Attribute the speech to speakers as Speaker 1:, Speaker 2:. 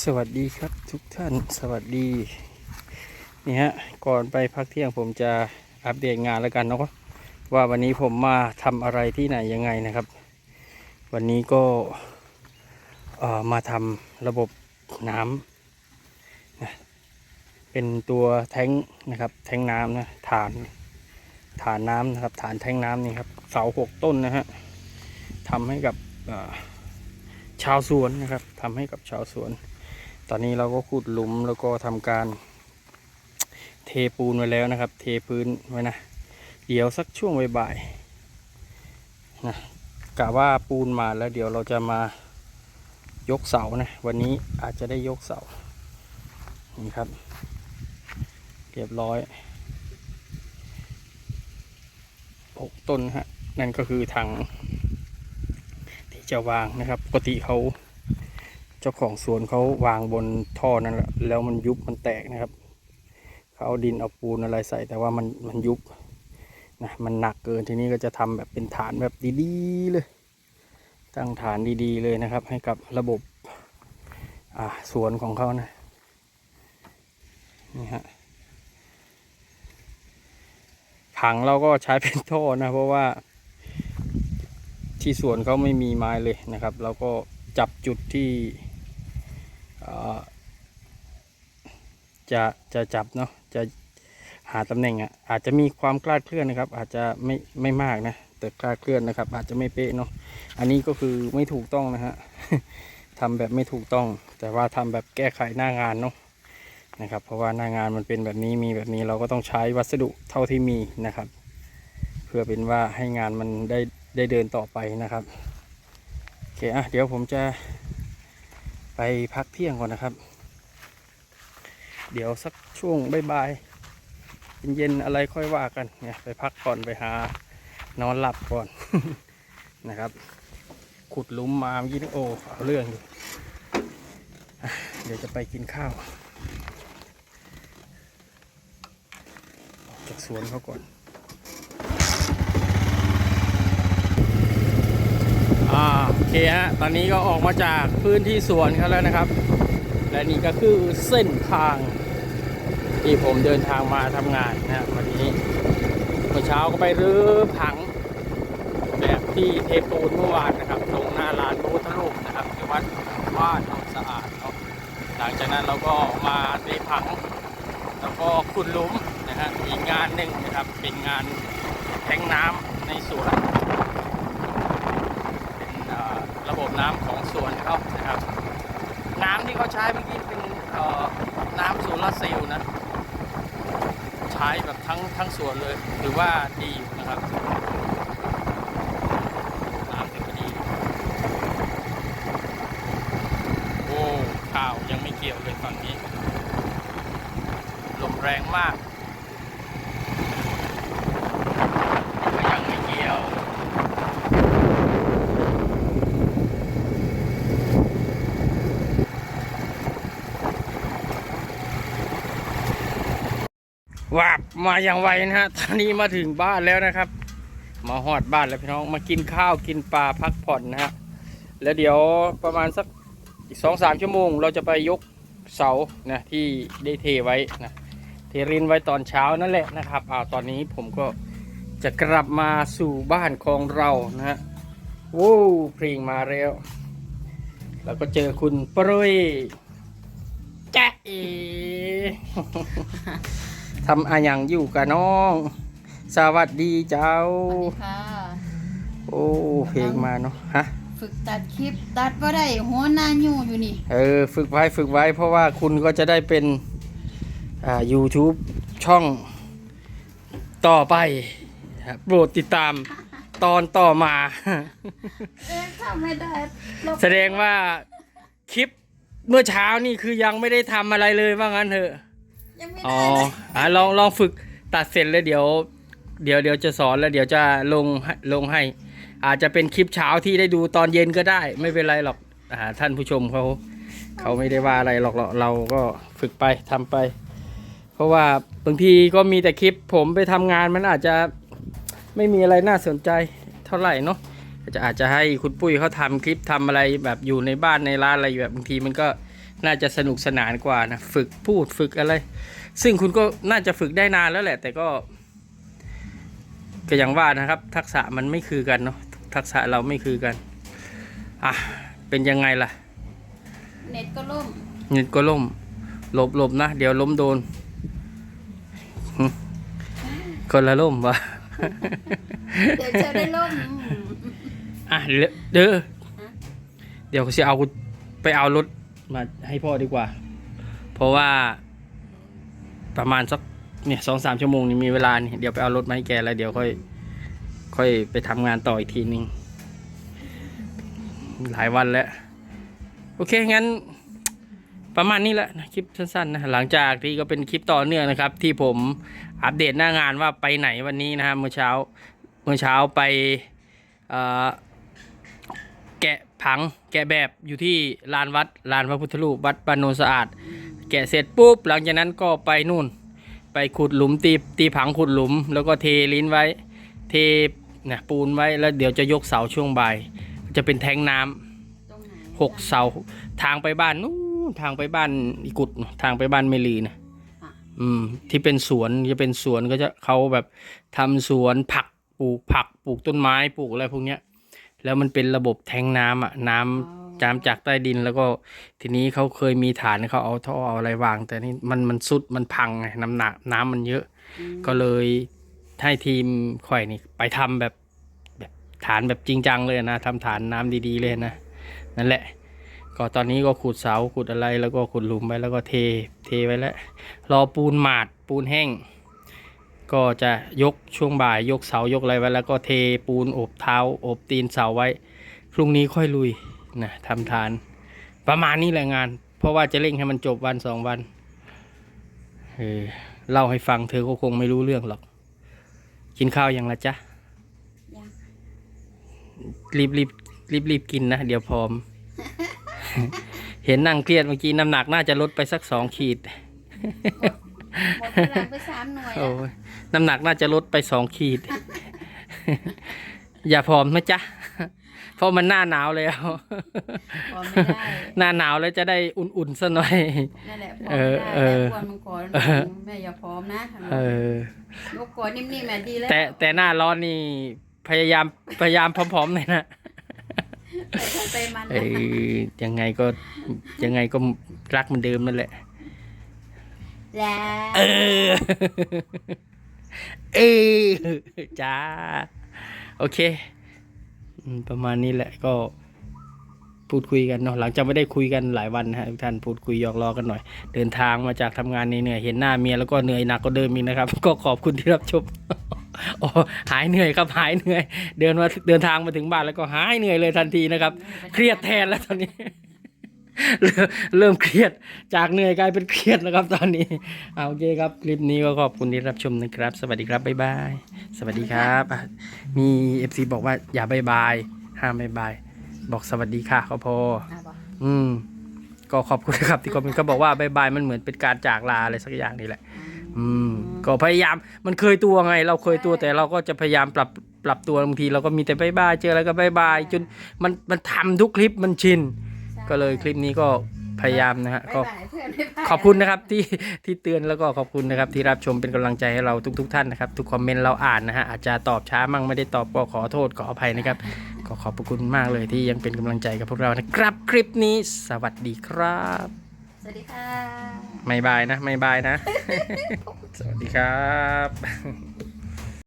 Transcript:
Speaker 1: สวัสดีครับทุกท่านสวัสดีนี่ฮะก่อนไปพักเที่ยงผมจะอัปเดตงานแล้วกันเนาะว่าวันนี้ผมมาทำอะไรที่ไหนยังไงนะครับ วันนี้ก็มาทำระบบน้ำนะเป็นตัวแท้งนะครับแท้งน้ำนะฐานฐานน้ำนะครับฐานแท้งน้ำนี่ครับเสาหกต้นนะฮะทำให้กับชาวสวนนะครับทำให้กับชาวสวน อนนี้เราก็ขุดหลุมแล้วก็ทำการเทปูนไว้แล้วนะครับ เทพื้นไว้นะ เดี๋ยวสักช่วงบ่ายๆนะกะว่าปูนมาแล้วเดี๋ยวเราจะมายกเสานะ วันนี้อาจจะได้ยกเสา นี่ครับ เรียบร้อยหกต้นฮะ นั่นก็คือถังที่จะวางนะครับ ปกติเขา เจ้าของสวนเขาวางบนท่อนั่นแหละแล้วมันยุบมันแตกนะครับเขาเอาดินเอาปูนอะไรใส่ แต่ว่ามันมันยุบนะมันหนักเกินทีนี้ก็จะทำแบบเป็นฐานแบบดีๆเลยตั้งฐานดีๆเลยนะครับ ให้กับระบบอ่าสวนของเขานะนี่ฮะผังเราก็ใช้เป็นท่อนะ เพราะว่าที่สวนเขาไม่มีไม้เลยนะครับ เราก็จับจุดที่ จะจะจับเนาะจะหาตำแหน่งอะอาจจะมีความคลาดเคลื่อนนะครับ อาจจะไม่ไม่มากนะแต่คลาดเคลื่อนนะครับ อาจจะไม่เป๊ะเนาะอันนี้ก็คือไม่ถูกต้องนะฮะทำแบบไม่ถูกต้อง แต่ว่าทำแบบแก้ไขหน้างานเนาะนะครับ เพราะว่าหน้างานมันเป็นแบบนี้มีแบบนี้เราก็ต้องใช้วัสดุเท่าที่มีนะครับ เพื่อเป็นว่าให้งานมันได้ได้เดินต่อไปนะครับโอเคอะเดี๋ยวผมจะ พักเที่ยงก่อนนะครับ เดี๋ยวสักช่วงบ่ายๆเย็นๆอะไรค่อยว่ากันเนี่ยไปพักก่อนไปหานอนหลับก่อนนะครับ ขุดหลุมมาเมื่อกี้นี่โอเอาเรื่องอยู่เดี๋ยวจะไปกินข้าวออกจากสวนเขาก่อน อ่าโอเคฮะ ตอนนี้ก็ออกมาจากพื้นที่สวนเขาแล้วนะครับ และนี่ก็คือเส้นทาง ที่ผมเดินทางมาทำงานนะวันนี้เมื่อเช้าก็ไปรื้อผัง แบบที่เทปูนเมื่อวานนะครับ ตรงหน้าร้านพระพุทธรูปนะครับที่วัดบ้านหนสะอาดเนาะหลังจากนั้นเราก็มาเทผัง แล้วก็ขุดหลุมนะฮะอีกงานหนึ่งนะครับเป็นงานแทงน้ำในสวน ระบบน้ำของสวนเขานะครับ น้ำที่เขาใช้เมื่อกี้เป็นน้ำโซลาร์เซลล์นะ ใช้แบบทั้งทั้งสวนเลยถือว่าดีอยู่นะครับน้ำถือว่าดีโอ้ข้าวยังไม่เกี่ยวเลยฝั่งนี้ลมแรงมากยังไม่เกี่ยว วาบมาอย่างไวนะฮะ ตอนนี้มาถึงบ้านแล้วนะครับ มาหอดบ้านแล้วพี่น้อง มากินข้าวกินปลาพักผ่อนนะฮะ แล้วเดี๋ยวประมาณสักอีกสองสามชั่วโมง เราจะไปยกเสานะที่ได้เทไว้นะเทรินไว้ตอนเช้านั่นแหละนะครับอ้าวตอนนี้ผมก็จะกลับมาสู่บ้านของเรานะฮะโว้วเพลงมาแล้วแล้วก็เจอคุณปรุยจ๊ะเอ ทำอะหยังอยู่กับน้อง สวัสดีเจ้า
Speaker 2: ค่ะ
Speaker 1: โอ้เพลงมาเนาะฮะ
Speaker 2: ฝึกตัดคลิปตัดบ่ได้หัวหน้าอยู่อยู่นี่
Speaker 1: เออฝึกไว้ฝึกไว้ เพราะว่าคุณก็จะได้เป็นอ่า YouTube ช่องต่อไปครับโปรดติดตามตอนต่อมา
Speaker 2: เอ๊ะทำไม่ได้ลบ
Speaker 1: แสดงว่าคลิปเมื่อเช้านี่คือยังไม่ได้ทำอะไรเลยว่างั้นเถอะ
Speaker 2: ยังไม่
Speaker 1: อ๋อ
Speaker 2: ได้เลย
Speaker 1: อะลองลองฝึกตัดเสร็จแล้วเดี๋ยว เดี๋ยวเดี๋ยวจะสอนแล้วเดี๋ยวจะลงให้ลงให้ อาจจะเป็นคลิปเช้าที่ได้ดูตอนเย็นก็ได้ ไม่เป็นไรหรอกอ่าท่านผู้ชมเขาเขาไม่ได้ว่าอะไรหรอกเราเราก็ฝึกไปทำไป เพราะว่าบางทีก็มีแต่คลิปผมไปทำงานมันอาจจะไม่มีอะไรน่าสนใจเท่าไหร่เนาะจะอาจจะให้คุณปุ้ยเขาทำคลิปทำอะไรแบบอยู่ในบ้านในร้านอะไรแบบบางทีมันก็ น่าจะสนุกสนานกว่านะฝึกพูดฝึกอะไร ซึ่งคุณก็น่าจะฝึกได้นานแล้วแหละ แต่ก็ก็อย่างว่านะครับ ทักษะมันไม่คือกันเนาะทักษะเราไม่คือกันอะเป็นยังไงล่ะ
Speaker 2: เน็ตก็ล่ม
Speaker 1: เงินก็ล่มหลบหลบนะ เดี๋ยวล้มโดนหึคนละล่มวะ
Speaker 2: เดี๋ยวจะได้ล่ม
Speaker 1: อะเดี๋ยวเด้อเดี๋ยวจะเอาไปเอารถ มาให้พ่อดีกว่า เพราะว่าประมาณสักเนี่ยสองสามชั่วโมงนี้มีเวลานี่เดี๋ยวไปเอารถมาให้แกแล้วเดี๋ยวค่อย ค่อยไปทำงานต่ออีกทีนึงหลายวันแล้ว โอเค งั้น ประมาณนี้แหละนะคลิปสั้นๆนะหลังจากที่ก็เป็นคลิปต่อเนื่องนะครับ ที่ผมอัปเดตหน้างานว่าไปไหนวันนี้นะฮะเมื่อเช้า เมื่อเช้าไปเอ่อ แกะผังแกะแบบอยู่ที่ลานวัดลานพระพุทธรูปวัดปานโนนสะอาด แกะเสร็จปุ๊บหลังจากนั้นก็ไปนู่น ไปขุดหลุมตีตีผังขุดหลุม แล้วก็เทลิ้นไว้ เทเนี่ยปูนไว้แล้วเดี๋ยวจะยกเสาช่วงบ่ายจะเป็นแทงน้ำ
Speaker 2: ตรงไหน
Speaker 1: หกเสาทางไปบ้านนู้นทางไปบ้านอีกุดทางไปบ้านเมลีนะ
Speaker 2: อะ
Speaker 1: อืมที่เป็นสวนจะเป็นสวนก็จะเขาแบบทำสวนผักปลูกผักปลูกต้นไม้ปลูกอะไรพวกเนี้ย แล้วมันเป็นระบบแทงน้ำอะน้ำจามจากใต้ดินแล้วก็ทีนี้เขาเคยมีฐานเขาเอาท่อเอาอะไรวาง แต่นี่มันมันสุดมันพังไงน้ำหนักน้ำมันเยอะ
Speaker 2: อืม
Speaker 1: ก็เลยให้ทีมข่อยนี่ไปทำแบบแบบฐานแบบจริงจังเลยนะทำฐานน้ำดีๆเลยนะ นั่นแหละ ก็ตอนนี้ก็ขุดเสาขุดอะไรแล้วก็ขุดหลุมไปแล้วก็เทเทไว้แล้ว รอปูนหมาดปูนแห้ง ก็จะยกช่วงบ่ายยกเสายกอะไรไว้ แล้วก็เทปูนอบเท้าอบตีนเสาไว้ พรุ่งนี้ค่อยลุยนะทำฐาน ประมาณนี้แหละงาน เพราะว่าจะเร่งให้มันจบวันสองวันเออเล่าให้ฟังเธอก็คงไม่รู้เรื่องหรอก กินข้าวยังละจ๊ะรีบรีบรีบรีบกินนะ เดี๋ยวพร้อม เห็นนั่งเครียดเมื่อกี้น้ำหนักน่าจะลดไปสักสองขีด
Speaker 2: หมดพลังไปสามหน่วย
Speaker 1: โอ้
Speaker 2: อะ
Speaker 1: ยน้ำหนักน่าจะลดไปสองขีด อย่าผอมนะจ๊ะ เพราะมันหน้าหนาวแล้ว
Speaker 2: พอไม่ได้
Speaker 1: หน้าหนาวแล้วจะได้อุ่นๆซะหน่อย
Speaker 2: นั่นแหละพอ
Speaker 1: เอ
Speaker 2: ไม่
Speaker 1: อ
Speaker 2: ได้
Speaker 1: เออ
Speaker 2: แต่ควรมันก่อน
Speaker 1: เออ
Speaker 2: แม่อย่าพร้อมนะ
Speaker 1: เออ
Speaker 2: ยกก่อนนิ่มๆแม่ดีแล้ว
Speaker 1: แต่แต่หน้าร้อนนี่พยายามพยายามผอมๆหน่อยนะ
Speaker 2: แต่ไปมัน
Speaker 1: เออยังไงก็ยังไงก็รักเหมันเดิมนั่นแหละ
Speaker 2: แล้ว
Speaker 1: เออ เออจ้า โอเค ประมาณนี้แหละก็พูดคุยกันเนาะหลังจากไม่ได้คุยกันหลายวันนะฮะทุกท่านพูดคุยหยอกล้อกันหน่อย เดินทางมาจากทำงานเหนื่อยเห็นหน้าเมียแล้วก็เหนื่อยหนักก็เดิมอีกนะครับ ก็ขอบคุณที่รับชมโอ้หายเหนื่อยครับหายเหนื่อย เดินมาเดินทางมาถึงบ้านแล้วก็หายเหนื่อยเลยทันทีนะครับ เครียดแทนแล้วตอนนี้ เริ่มเริ่มเครียดจากเหนื่อยกลายเป็นเครียดแล้วครับตอนนี้เอาโอเคครับคลิปนี้ก็ขอบคุณที่รับชมนะครับ สวัสดีครับบ๊ายบายสวัสดีครับอะมีเอฟซีบอกว่าอย่าบ๊ายบายห้ามบ๊ายบายบอกสวัสดีค่ะก็พอ
Speaker 2: อะบอก
Speaker 1: อืมก็ขอบคุณครับที่คอมเมนต์ก็บอกว่าบ๊ายบายมันเหมือนเป็นการจากลาอะไรสักอย่างนี่แหละ อืม ก็พยายามมันเคยตัวไง เราเคยตัวแต่เราก็จะพยายามปรับปรับตัวบางทีเราก็มีแต่บายบายเจออะไรก็บายบายจนมันมันทำทุกคลิปมันชิน
Speaker 2: ใช่
Speaker 1: ก็เลยคลิปนี้ก็พยายามนะฮะก็
Speaker 2: บ๊ายบายเพื่อนบ๊ายบาย
Speaker 1: ขอบคุณนะครับที่ที่เตือนแล้วก็ขอบคุณนะครับที่รับชมเป็นกำลังใจให้เราทุกๆท่านนะครับ ทุกคอมเมนต์เราอ่านนะฮะอาจจะตอบช้ามั่งไม่ได้ตอบก็ขอโทษขออภัยนะครับ ก็ขอบพระคุณมากเลยที่ยังเป็นกำลังใจกับพวกเรานะครับคลิปนี้สวัสดีครับ
Speaker 2: สวัสดีค่ะ
Speaker 1: ไม่บายนะไม่บายนะ สวัสดีครับ